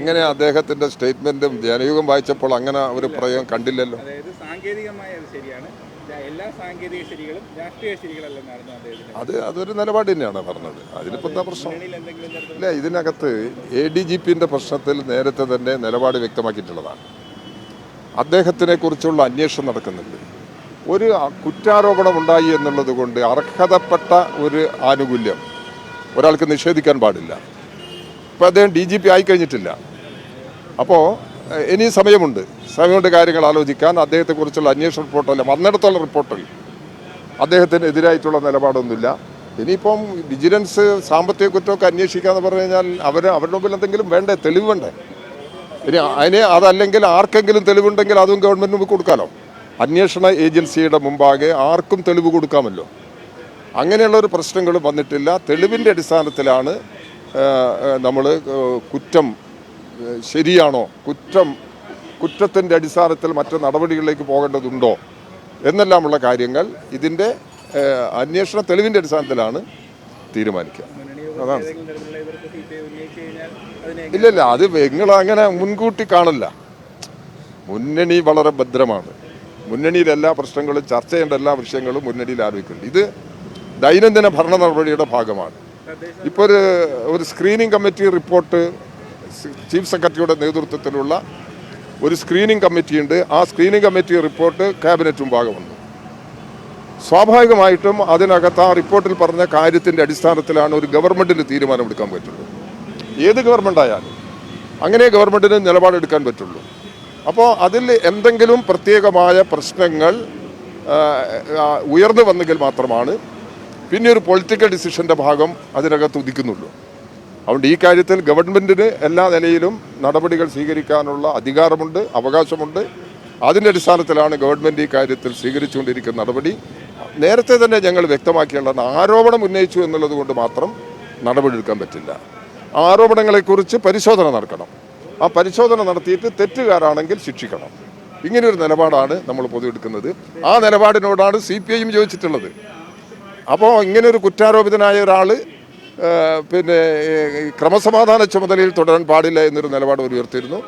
അങ്ങനെ അദ്ദേഹത്തിന്റെ സ്റ്റേറ്റ്മെന്റും ജനയുഗം വായിച്ചപ്പോൾ അങ്ങനെ ഒരു പ്രയോഗം കണ്ടില്ലല്ലോ. അത് അതൊരു നിലപാട് തന്നെയാണ് പറഞ്ഞത്. അതിനിപ്പോൾ എന്താ പ്രശ്നം? അല്ല ഇല്ല ഇതിനകത്ത് എ ഡി ജി പിന്റെ പ്രശ്നത്തിൽ നേരത്തെ തന്നെ നിലപാട് വ്യക്തമാക്കിയിട്ടുള്ളതാണ്. അദ്ദേഹത്തിനെ കുറിച്ചുള്ള അന്വേഷണം നടക്കുന്നുണ്ട്. ഒരു കുറ്റാരോപണം ഉണ്ടായി എന്നുള്ളത് കൊണ്ട് അർഹതപ്പെട്ട ഒരു ആനുകൂല്യം ഒരാൾക്ക് നിഷേധിക്കാൻ പാടില്ല. ഇപ്പം അദ്ദേഹം ഡി ജി പി ആയിക്കഴിഞ്ഞിട്ടില്ല. അപ്പോൾ ഇനി സമയമുണ്ട്. സമയമുണ്ട് കാര്യങ്ങൾ ആലോചിക്കാൻ. അദ്ദേഹത്തെക്കുറിച്ചുള്ള അന്വേഷണ റിപ്പോർട്ടല്ല. വന്നിടത്തോളം റിപ്പോർട്ടിൽ അദ്ദേഹത്തിന് എതിരായിട്ടുള്ള നിലപാടൊന്നുമില്ല. ഇനിയിപ്പം വിജിലൻസ് സാമ്പത്തിക കുറ്റമൊക്കെ അന്വേഷിക്കാന്ന് പറഞ്ഞു കഴിഞ്ഞാൽ അവർ അവരുടെ മുമ്പിൽ എന്തെങ്കിലും വേണ്ടേ? തെളിവ് വേണ്ടേ? ഇനി അതിന് അതല്ലെങ്കിൽ ആർക്കെങ്കിലും തെളിവുണ്ടെങ്കിൽ അതും ഗവൺമെന്റ് മുമ്പ് കൊടുക്കാമല്ലോ അന്വേഷണ ഏജൻസിയുടെ മുമ്പാകെ ആർക്കും തെളിവ് കൊടുക്കാമല്ലോ. അങ്ങനെയുള്ള ഒരു പ്രശ്നങ്ങൾ വന്നിട്ടില്ല. തെളിവിന്റെ അടിസ്ഥാനത്തിലാണ് നമ്മൾ കുറ്റം ശരിയാണോ? കുറ്റം കുറ്റത്തിന്റെ അടിസ്ഥാനത്തിൽ മറ്റു നടപടികളിലേക്ക് പോകേണ്ടതുണ്ടോ? എന്നെല്ലാമുള്ള കാര്യങ്ങൾ ഇതിന്റെ അന്വേഷണ തെളിവിന്റെ അടിസ്ഥാനത്തിലാണ് തീരുമാനിക്കുക. അതാണ്. ഇല്ല അത് നിങ്ങൾ അങ്ങനെ മുൻകൂട്ടി കാണില്ല. മുന്നണി വളരെ ഭദ്രമാണ്. മുന്നണിയിൽ എല്ലാ പ്രശ്നങ്ങളും ചർച്ച ചെയ്യേണ്ട എല്ലാ വിഷയങ്ങളും മുന്നണിയിൽ ആലോചിക്കുന്നുണ്ട്. ഇത് ദൈനംദിന ഭരണ നടപടിയുടെ ഭാഗമാണ്. ഇപ്പോൾ ഒരു ഒരു സ്ക്രീനിങ് കമ്മിറ്റി റിപ്പോർട്ട് ചീഫ് സെക്രട്ടറിയുടെ നേതൃത്വത്തിലുള്ള ഒരു സ്ക്രീനിങ് കമ്മിറ്റിയുണ്ട്. ആ സ്ക്രീനിങ് കമ്മിറ്റി റിപ്പോർട്ട് ക്യാബിനറ്റ് മുമ്പാകെ വന്നു സ്വാഭാവികമായിട്ടും അതിനകത്ത് ആ റിപ്പോർട്ടിൽ പറഞ്ഞ കാര്യത്തിന്റെ അടിസ്ഥാനത്തിലാണ് ഒരു ഗവൺമെന്റിന് തീരുമാനമെടുക്കാൻ പറ്റുള്ളൂ. ഏത് ഗവൺമെന്റ് ആയാലും അങ്ങനെ ഗവൺമെന്റിന് നിലപാടെടുക്കാൻ പറ്റുള്ളൂ. അപ്പോൾ അതിൽ എന്തെങ്കിലും പ്രത്യേകമായ പ്രശ്നങ്ങൾ ഉയർന്നു വന്നെങ്കിൽ മാത്രമാണ് പിന്നെ ഒരു പൊളിറ്റിക്കൽ ഡിസിഷന്റെ ഭാഗം അതിനകത്ത് ഉദിക്കുന്നുള്ളൂ. അതുകൊണ്ട് ഈ കാര്യത്തിൽ ഗവൺമെന്റിന് എല്ലാ നിലയിലും നടപടികൾ സ്വീകരിക്കാനുള്ള അധികാരമുണ്ട് അവകാശമുണ്ട്. അതിന്റെ അടിസ്ഥാനത്തിലാണ് ഗവൺമെന്റ് ഈ കാര്യത്തിൽ സ്വീകരിച്ചുകൊണ്ടിരിക്കുന്ന നടപടി. നേരത്തെ തന്നെ ഞങ്ങൾ വ്യക്തമാക്കിയുള്ളതാണ് ആരോപണം ഉന്നയിച്ചു എന്നുള്ളത് കൊണ്ട് മാത്രം നടപടിയെടുക്കാൻ പറ്റില്ല. ആരോപണങ്ങളെക്കുറിച്ച് പരിശോധന നടക്കണം. ആ പരിശോധന നടത്തിയിട്ട് തെറ്റുകാരാണെങ്കിൽ ശിക്ഷിക്കണം. ഇങ്ങനെയൊരു നിലപാടാണ് നമ്മൾ പൊതുവെടുക്കുന്നത്. ആ നിലപാടിനോടാണ് സി പി ഐയും ചോദിച്ചിട്ടുള്ളത് അപ്പോൾ ഇങ്ങനെ ഒരു കുറ്റാരോപിതനായ ഒരാൾ പിന്നെ ക്രമസമാധാന ചുമതലയിൽ തുടരാൻ പാടില്ല എന്നൊരു നിലപാട് ഉയർത്തിയിരുന്നു.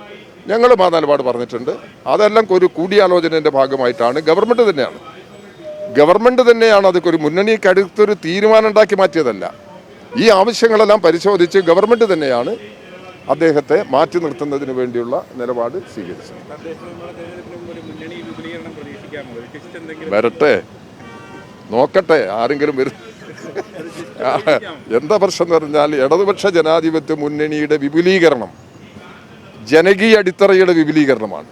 ഞങ്ങളും ആ നിലപാട് പറഞ്ഞിട്ടുണ്ട്. അതെല്ലാം ഒരു കൂടിയാലോചനയുടെ ഭാഗമായിട്ടാണ്. ഗവൺമെന്റ് തന്നെയാണ്. ഗവൺമെന്റ് തന്നെയാണ് അതൊക്കെ ഒരു മുന്നണിക്ക് അടുത്തൊരു തീരുമാനം ഉണ്ടാക്കി മാറ്റിയതല്ല. ഈ ആവശ്യങ്ങളെല്ലാം പരിശോധിച്ച് ഗവൺമെന്റ് തന്നെയാണ് അദ്ദേഹത്തെ മാറ്റി നിർത്തുന്നതിന് വേണ്ടിയുള്ള നിലപാട് സ്വീകരിച്ചത്. മുന്നണി വരട്ടെ. നോക്കട്ടെ. ആരെങ്കിലും വരും എന്താ പ്രശ്നം എന്ന് പറഞ്ഞാൽ ഇടതുപക്ഷ ജനാധിപത്യ മുന്നണിയുടെ വിപുലീകരണം ജനകീയ അടിത്തറയുടെ വിപുലീകരണമാണ്.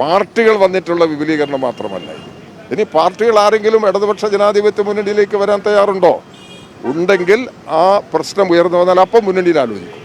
പാർട്ടികൾ വന്നിട്ടുള്ള വിപുലീകരണം മാത്രമല്ല. ഇനി പാർട്ടികൾ ആരെങ്കിലും ഇടതുപക്ഷ ജനാധിപത്യ മുന്നണിയിലേക്ക് വരാൻ തയ്യാറുണ്ടോ? ഉണ്ടെങ്കിൽ ആ പ്രശ്നം ഉയർന്നു വന്നാൽ അപ്പം മുന്നണിയിൽ ആലോചിക്കും.